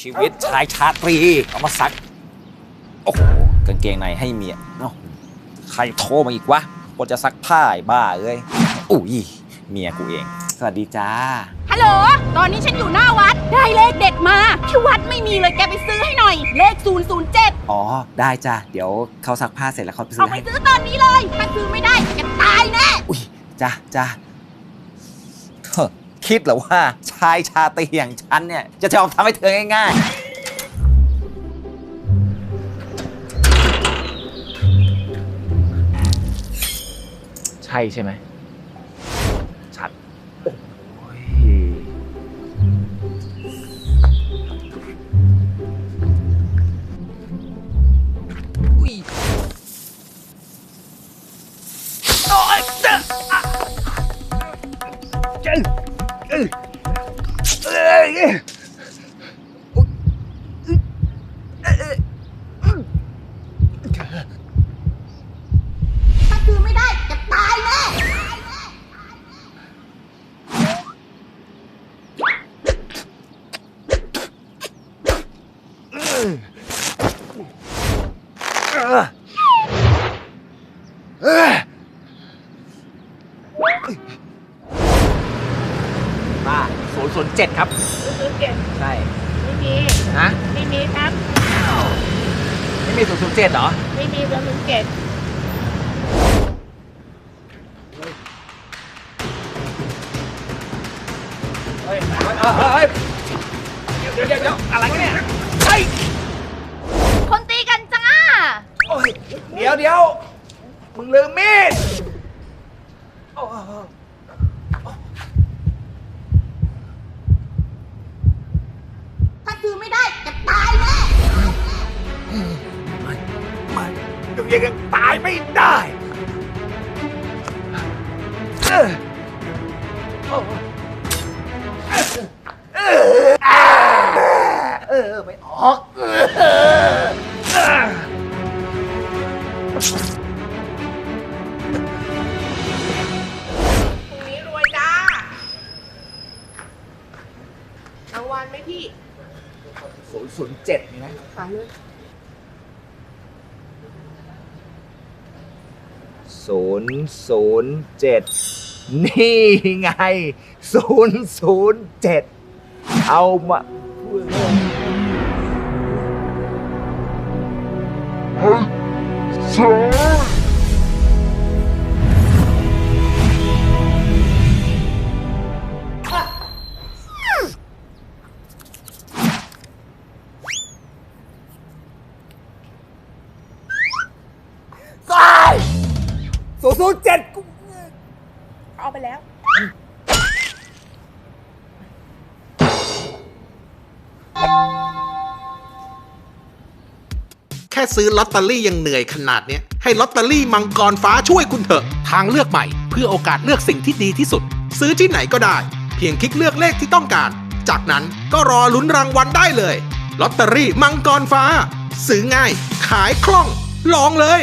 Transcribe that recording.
ชีวิตชายชาตรี เอามาซัก โอ้โหกางเกงในให้เมียเอ้าใครโทรมาอีกวะคนจะซักผ้าไอ้บ้าเอ้ยอุ้ยเมียกูเอง สวัสดีจ้า ฮัลโหล ตอนนี้ฉันอยู่หน้าวัด ได้เลขเด็ดมา ที่วัดไม่มีเลยแกไปซื้อให้หน่อย เลข 007 อ๋อ ได้จ้าเดี๋ยวเขาซักผ้าเสร็จแล้วเขาไปซื้เอาอไปให้ ซื้อตอนนี้เลยถ้าซื้อไม่ได้แกตายแน่ อุ้ยจ้าจ้าเฮ้อ คิดเหรอว่าชายชาตรีอย่างฉันเนี่ย จะยอมทำให้เธอง่ายๆ ใช่ใช่ไหมชัดโอ้ยอุ๊ยโอ๊ยเจ้า ถ้าซื้อไม่ได้แกตายแน่ 007 ครับ ศูนย์เจ็ดใช่ ไม่มีฮะ ไม่มีครับ ไม่มี 007 เหรอ ไม่มีศูนย์เจ็ดเฮ้ยเดี๋ยวเดี๋ยวเดี๋ยวอะไรกันเนี่ยคนตีกันจ้าเดี๋ยวเดี๋ยวมึงลืมมีด มึงยังตายไม่ได้เออไม่ออกพรุ่งนี้รวยจ้ารางวัลไหมพี่ ศูนย์ศูนย์เจ็ดนี่นะขายเลย ศูนย์ศูนย์เจ็ดนี่ไงศูนย์ศูนย์เจ็ดเอามา ศูนย์ศูนย์เจ็ดเอาไปแล้ว แค่ซื้อลอตเตอรี่ยังเหนื่อยขนาดเนี้ย ให้ลอตเตอรี่มังกรฟ้าช่วยคุณเถอะ ทางเลือกใหม่ เพื่อโอกาสเลือกสิ่งที่ดีที่สุด ซื้อที่ไหนก็ได้ เพียงคลิกเลือกเลขที่ต้องการ จากนั้นก็รอลุ้นรางวัลได้เลยลอตเตอรี่มังกรฟ้า ซื้อง่าย ขายคล่อง ลองเลย